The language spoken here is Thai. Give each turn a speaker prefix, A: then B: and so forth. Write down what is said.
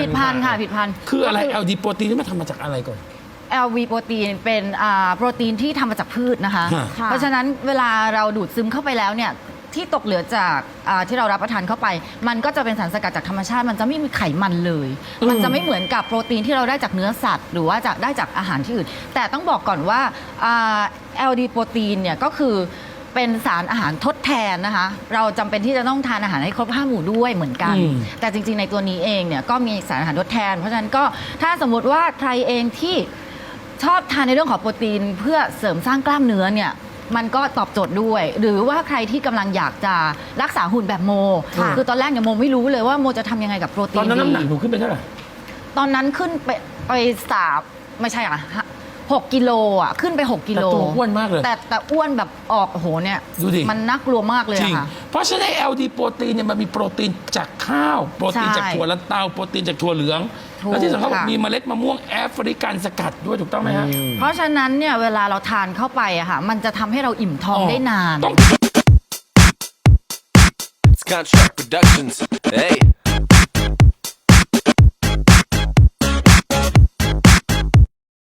A: พันธุ์
B: ผิดพันธุ์ค่ะผิดพันธุ์
A: คืออะไร LD โปรตีนนี่มันทำมาจากอะไรก่อน
B: LV โปรตีนเป็นอ่าโปรตีนที่ทำมาจากพืชนะคะ
A: ฮะ
C: ค่ะ
B: เพราะฉะนั้นเวลาเราดูดซึมเข้าไปแล้วเนี่ยที่ตกเหลือจากอ่าที่เรารับประทานเข้าไป มันก็จะเป็นสารสกัดจากธรรมชาติ มันจะไม่มีไขมันเลย
A: อืม
B: มันจะไม่เหมือนกับโปรตีนที่เราได้จากเนื้อสัตว์ หรือว่าจากได้จากอาหารที่อื่น แต่ต้องบอกก่อนว่าอ่า LD โปรตีนเนี่ยก็คือ เป็นสารอาหารทดแทนนะคะ เราจำเป็นที่จะต้องทานอาหารให้ครบห้าหมู่ด้วยเหมือนกัน
A: อืม
B: แต่จริงๆในตัวนี้เองเนี่ยก็มีสารอาหารทดแทน เพราะฉะนั้นก็ถ้าสมมุติว่าใครเองที่ชอบทานในเรื่องของโปรตีนเพื่อเสริมสร้างกล้ามเนื้อเนี่ยมันก็ตอบโจทย์ด้วย หรือว่าใครที่กำลังอยากจะรักษาหุ่นแบบโม
C: ค่ะ
B: คือตอนแรกเนี่ยโมไม่รู้เลยว่าโมจะทำยังไงกับโปรตี
A: ตอน
B: น
A: นั้นน้ำหนัก
B: ดี
A: หนูขึ้นไปเท่าไหร่
B: ตอนนั้นขึ้นไปไปสามไม่ใช่อะ หกกิโลอะขึ้นไป 6กิโล
A: แต่ตัวอ้วนมากเลย
B: แต่แต่อ้วนแบบออกโอ้โหเนี่ย
A: ดูดิ
B: มันน่ากลัวมากเลย
A: จริง
B: อะค่ะ
A: เพราะฉะนั้น LD โปรตีนเนี่ยมันมีโปรตีนจากข้าว โปรตีน
B: ใช่
A: จากถั่วลันเตาโปรตีนจากถั่วเหลือง
B: ถูก
A: แล้วที่สำคัญเขาบอก
B: ค่ะ
A: มีเมล็ดมะม่วงแอฟริกันสกัดด้วยถูกต้องไหมฮะ
B: เพราะฉะนั้นเนี่ยเวลาเราทานเข้าไปอะค่ะ มันจะทำให้เราอิ่มท้องได้นาน
A: ต้อง
D: It's Contract Productions.